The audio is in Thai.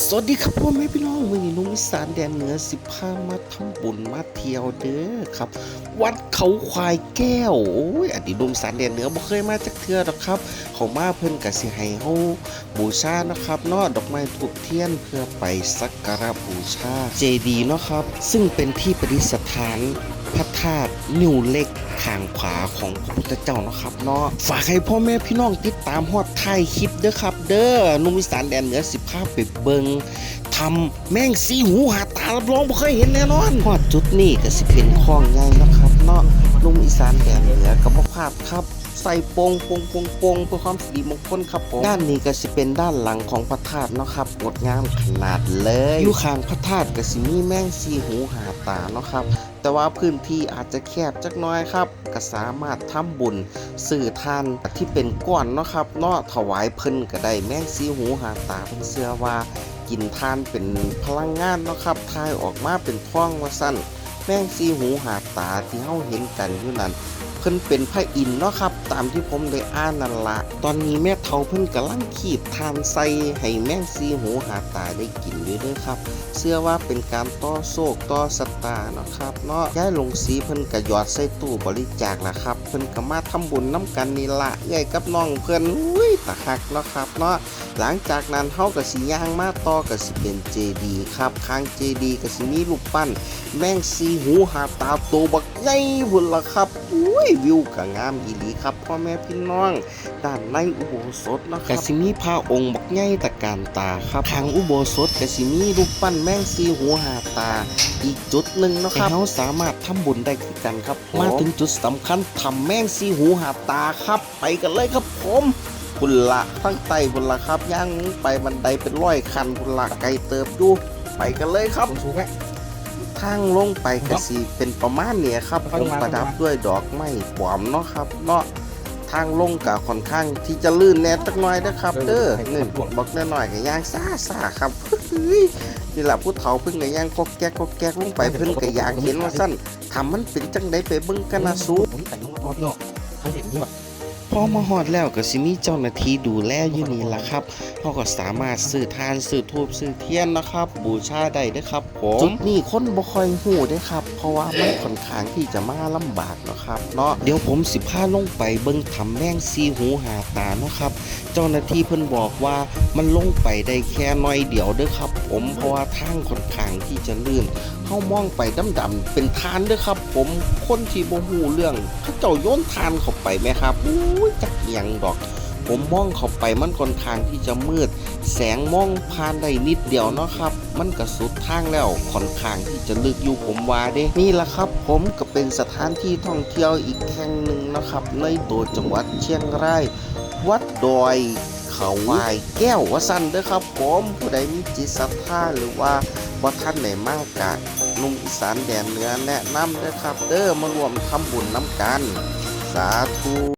สวัสดีครับพ่อแม่พี่น้องวันนี้นุ่มอีสานแดนเหนือสิพามาทำบุญมาเที่ยวเด้อครับ วัดเขาควายแก้วโอ้ยอดีตนุ่มอีสานแดนเหนือบ่เคยมาจักเทื่อหรอกครับ เขามาเพิ่นก็สิให้เฮาบูชานะครับเนาะดอกไม้ถูกเทียนเพื่อไปสักการะบูชาเจดีเนาะครับ ซึ่งเป็นที่ประดิษฐาน พระธาตุนิ้วเล็กข้างขวาของพระพุทธเจ้านะครับเนาะฝากให้พ่อแม่พี่น้องติดตามฮอดท้ายคลิปเด้อครับ เด้อนุ่มอีสานแดนเหนือสิพาไปเบิงทำแม่งสีหูหาตารับรองบ่เคยเห็นแน่นอนฮอดจุดนี้ก็สิเป็นคลองใหญ่นะครับเนาะนุ่มอีสานแดนเหนือก็บ่พลาดครับใส่โปงโปงโปงโปงเพื่อความสิริมงคลครับผมด้านนี้ก็สิเป็นด้านหลังของพระธาตุเนาะครับงดงามขนาดเลยอยู่ข้างพระธาตุก็สิมีแมงสีหูหาตาเนาะครับ แต่ว่าพื้นที่อาจจะแคบจักน้อยครับก็สามารถทำบุญสื่อทานที่เป็นก้อนเนาะครับเนาะถวายเพิ่นก็ได้แมงสีหูหาตาเพิ่นเสื้อว่ากินทานเป็นพลังงานเนาะครับทายออกมาเป็นท่องว่าสั้นแมงสีหูหาตาที่เฮาเห็นกันอยู่นั้น เพิ่นเป็นพระอินทร์เนาะครับ ตามที่ผมได้อ่านนั่นละตอนนี้แม่เฒ่าเพิ่นกำลังขีดทานใส่ให้แมงซีหูหาตาได้กินอยู่เด้วยครับ เชื่อว่าเป็นการต่อโศกต่อสตาเนาะครับเนาะย้ายลงสีเพิ่นก็หยอดใส่ตู้บริจาคละครับ เพิ่นก็มาทำบุญน้ำกันนี่ละเอ้ยกับน้องเพิ่นอุ้ยตะคักเนาะครับเนาะหลังจากนั้นเฮาก็สิย่างมาต่อก็สิเป็นเจดีครับข้างเจดีย์ก็สิมีรูปปั้น แมงซีหูหาตาโตบักใหญ่พุ่นละครับอุ้ยวิวก็งามอีหลีครับพ่อแม่พี่น้อง ด้านในอุโบสถเนาะครับก็สิมีพระองค์บักใหญ่ตะการตาครับทางอุโบสถก็สิมีรูปปั้นแมงซีหูหาตา อีกจุดหนึ่งเนาะครับเราสามารถทำบุญได้คือกันครับผมมาถึงจุดสำคัญทำแมงซีหูหาตาครับ ไปกันเลยครับผมบุญละทั้งไตบุญละครับย่างไปบันไดเป็นร้อยคันบุญละไกลเติบอยู่ไปกันเลยครับสูงไหม ทางลงไปก็สิเป็นประมาณเนี้ยครับค่อยผลมงมาประดับค่อยลงมาด้วยดอกไม้ปลอมเนาะครับเนาะทางลงกับค่อนข้างที่จะลื่นแหน่จักหน่อยนะครับเด้อนี่บอกแน่หน่อยกับย่างซ่าซ่าครับเฮ้ยนี่แหละผู้เฒ่าเพิ่งกับย่างก็แก๊กก็แก๊กลงไปเพิ่นก็อยากเห็นว่าสั้นทำมันเป็นจังไดไปเบิ่งกันนะสูผมแต่งน้อง พี่น้องเขาเห็นนี่แบบพอมาฮอดแล้วก็สิมีเจ้าหน้าที่ดูแลอยู่นี่ล่ะครับเขาก็สามารถซื้อทานซื้อทูบซื้อเทียนนะครับ บูชาได้เด้อครับผมจุดนี้คนบ่ค่อยฮู้เด้อครับ เพราะว่ามันค่อนข้างที่จะมาลำบากเนาะครับเนาะเดี๋ยวผมสิพาลงไปเบิ่งทำแมงซีหูหาตาเนาะครับ เจ้าหน้าที่เพิ่นบอกว่ามันลงไปได้แค่น้อยเดียวเด้อครับ ผมเพราะว่าทางค่อนข้างที่จะลื่นเข้ามองไปดำๆเป็นทานเด้อครับ ผมคนที่บ่ฮู้เรื่องเขาเจ้าโยนทานเข้าไปไหมครับอู้ยจักเอียงดอก ผมมองเข้าไปมันค่อนข้างที่จะมืด แสงมองผ่านได้นิดเดียวเนาะครับ มันก็สุดทางแล้วค่อนข้างที่จะลึกอยู่ผมว่าเด้ นี่แหละครับ ผมก็เป็นสถานที่ท่องเที่ยวอีกแห่งหนึ่งนะครับ ในตัวจังหวัดเชียงราย วัดดอยเขาวายแก้ววสันเด้อครับผมผู้ใดมีจิตศรัทธาหรือว่าว่าท่านไหนมากกะนุ่มอีสานแดนเหนือแนะนำเด้อครับ เด้อมารวมทำบุญน้ำกัน สาธุ